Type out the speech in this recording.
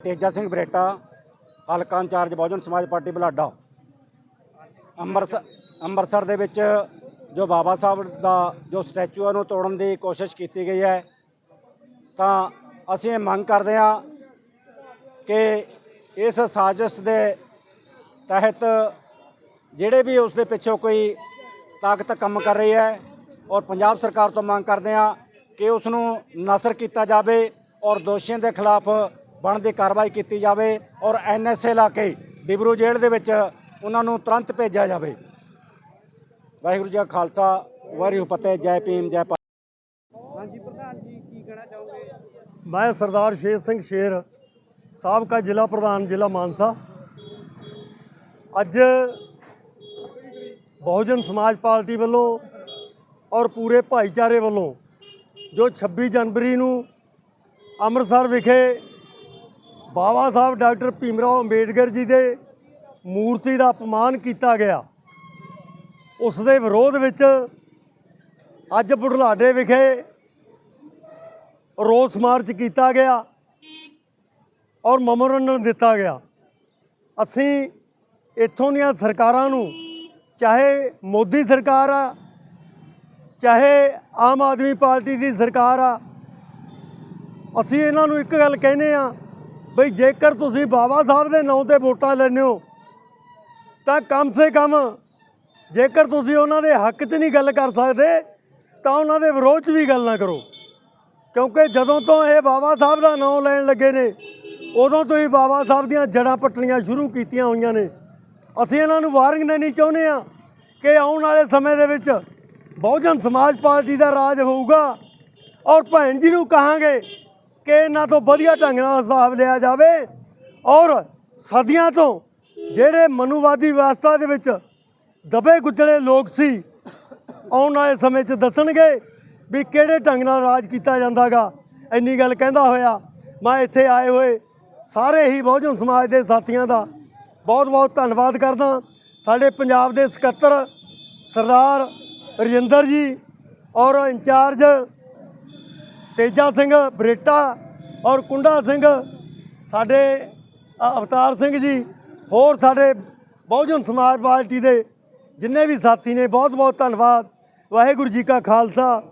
ਤੇਜਾ ਸਿੰਘ ਬਰੇਟਾ, ਹਲਕਾ incharge Bahujan Samaj party ਬਲਾਡਾ। Amritsar Amritsar ਦੇ ਵਿੱਚ ਜੋ ਬਾਬਾ ਸਾਹਿਬ ਦਾ ਜੋ ਸਟੈਚੂ ਹੈ ਉਹਨੂੰ ਤੋੜਨ ਦੀ ਕੋਸ਼ਿਸ਼ ਕੀਤੀ ਗਈ ਹੈ, ਤਾਂ ਅਸੀਂ ਇਹ ਮੰਗ ਕਰਦੇ ਹਾਂ ਕਿ ਇਸ ਸਾਜ਼ਿਸ਼ ਦੇ ਤਹਿਤ ਜਿਹੜੇ ਵੀ ਉਸ ਦੇ ਪਿੱਛੇ ਕੋਈ ਤਾਕਤ ਕੰਮ ਕਰ ਰਹੀ ਹੈ, ਔਰ ਪੰਜਾਬ ਸਰਕਾਰ ਤੋਂ ਮੰਗ ਕਰਦੇ ਹਾਂ ਕਿ ਉਸ ਨੂੰ ਨਸਰ ਕੀਤਾ ਜਾਵੇ ਔਰ ਦੋਸ਼ੀਆਂ ਦੇ ਖਿਲਾਫ ਬਣਦੀ ਕਾਰਵਾਈ ਕੀਤੀ ਜਾਵੇ ਔਰ ਐਨਐਸਏ ਲਾ ਕੇ ਡਿਬਰੂ ਜੇਲ੍ਹ ਦੇ ਵਿੱਚ ਉਹਨਾਂ ਨੂੰ ਤੁਰੰਤ ਭੇਜਿਆ ਜਾਵੇ। ਵਾਹਿਗੁਰੂ ਜੀ ਕਾ ਖਾਲਸਾ ਵਾਹਿਗੁਰੂ ਫਤਿਹ ਜੈ ਭੀਮ ਜੈ ਹਾਂਜੀ ਪ੍ਰਧਾਨ ਜੀ ਕੀ ਕਹਿਣਾ ਚਾਹੋਗੇ? ਮੈਂ ਸਰਦਾਰ ਸ਼ੇਰ ਸਿੰਘ ਸ਼ੇਰ ਸਾਬਕਾ ਜ਼ਿਲ੍ਹਾ ਪ੍ਰਧਾਨ ਜ਼ਿਲ੍ਹਾ ਮਾਨਸਾ। ਅੱਜ ਬਹੁਜਨ ਸਮਾਜ ਪਾਰਟੀ ਵੱਲੋਂ ਔਰ ਪੂਰੇ ਭਾਈਚਾਰੇ ਵੱਲੋਂ ਜੋ 26 ਜਨਵਰੀ ਨੂੰ ਅੰਮ੍ਰਿਤਸਰ ਵਿਖੇ ਬਾਬਾ ਸਾਹਿਬ ਡਾਕਟਰ ਭੀਮਰਾਓ ਅੰਬੇਡਕਰ ਜੀ ਦੇ ਮੂਰਤੀ ਦਾ ਅਪਮਾਨ ਕੀਤਾ ਗਿਆ। ਉਸ ਦੇ ਵਿਰੋਧ ਵਿੱਚ ਅੱਜ ਬੁਢਲਾਡੇ ਵਿਖੇ ਰੋਸ ਮਾਰਚ ਕੀਤਾ ਗਿਆ ਔਰ ਮੈਮੋਰੰਡਮ ਦਿੱਤਾ ਗਿਆ। ਅਸੀਂ ਇੱਥੋਂ ਦੀਆਂ ਸਰਕਾਰਾਂ ਨੂੰ, ਚਾਹੇ ਮੋਦੀ ਸਰਕਾਰ ਆ, ਚਾਹੇ ਆਮ ਆਦਮੀ ਪਾਰਟੀ ਦੀ ਸਰਕਾਰ ਆ, ਅਸੀਂ ਇਹਨਾਂ ਨੂੰ ਇੱਕ ਗੱਲ ਕਹਿੰਦੇ ਆ ਬਈ ਜੇਕਰ ਤੁਸੀਂ ਬਾਬਾ ਸਾਹਿਬ ਦੇ ਨਾਂ ਤੇ ਵੋਟਾਂ ਲੈਂਦੇ ਹੋ, ਤਾਂ ਕਮ ਸੇ ਕਮ ਜੇਕਰ ਤੁਸੀਂ ਉਹਨਾਂ ਦੇ ਹੱਕ 'ਚ ਨਹੀਂ ਗੱਲ ਕਰ ਸਕਦੇ, ਤਾਂ ਉਹਨਾਂ ਦੇ ਵਿਰੋਧ 'ਚ ਵੀ ਗੱਲ ਨਾ ਕਰੋ। ਕਿਉਂਕਿ ਜਦੋਂ ਤੋਂ ਇਹ ਬਾਬਾ ਸਾਹਿਬ ਦਾ ਨਾਮ ਲੈਣ ਲੱਗੇ ਨੇ, ਉਦੋਂ ਤੋਂ ਹੀ ਬਾਬਾ ਸਾਹਿਬ ਦੀਆਂ ਜੜਾਂ ਪੱਟਣੀਆਂ ਸ਼ੁਰੂ ਕੀਤੀਆਂ ਹੋਈਆਂ ਨੇ। ਅਸੀਂ ਇਹਨਾਂ ਨੂੰ ਵਾਰਨਿੰਗ ਦੇਣੀ ਚਾਹੁੰਦੇ ਆ ਕਿ ਆਉਣ ਵਾਲੇ ਸਮੇਂ ਦੇ ਵਿੱਚ ਬਹੁਜਨ ਸਮਾਜ ਪਾਰਟੀ ਦਾ ਰਾਜ ਹੋਊਗਾ ਔਰ ਭੈਣ ਜੀ ਨੂੰ ਕਹਾਂਗੇ ਕਿ ਇਹਨਾਂ ਤੋਂ ਵਧੀਆ ਢੰਗ ਨਾਲ ਹਿਸਾਬ ਲਿਆ ਜਾਵੇ ਔਰ ਸਦੀਆਂ ਤੋਂ ਜਿਹੜੇ ਮਨੂਵਾਦੀ ਵਿਵਸਥਾ ਦੇ ਵਿੱਚ ਦਬੇ ਗੁੱਜੜੇ ਲੋਕ ਸੀ, ਆਉਣ ਵਾਲੇ ਸਮੇਂ 'ਚ ਦੱਸਣਗੇ ਵੀ ਕਿਹੜੇ ਢੰਗ ਨਾਲ ਰਾਜ ਕੀਤਾ ਜਾਂਦਾਗਾ। ਇੰਨੀ ਗੱਲ ਕਹਿੰਦਾ ਹੋਇਆ, ਮੈਂ ਇੱਥੇ ਆਏ ਹੋਏ ਸਾਰੇ ਹੀ ਬਹੁਜਨ ਸਮਾਜ ਦੇ ਸਾਥੀਆਂ ਦਾ ਬਹੁਤ ਬਹੁਤ ਧੰਨਵਾਦ ਕਰਦਾ। ਸਾਡੇ ਪੰਜਾਬ ਦੇ ਸਕੱਤਰ ਸਰਦਾਰ ਰਜਿੰਦਰ ਜੀ ਔਰ ਇੰਚਾਰਜ ਤੇਜਾ ਸਿੰਘ ਬਰੇਟਾ ਔਰ ਕੁੰਡਾ ਸਿੰਘ, ਸਾਡੇ ਅਵਤਾਰ ਸਿੰਘ ਜੀ, ਹੋਰ ਸਾਡੇ ਬਹੁਜਨ ਸਮਾਜ ਪਾਰਟੀ ਦੇ ਜਿੰਨੇ ਵੀ ਸਾਥੀ ਨੇ ਬਹੁਤ ਬਹੁਤ ਧੰਨਵਾਦ। ਵਾਹਿਗੁਰੂ ਜੀ ਕਾ ਖਾਲਸਾ।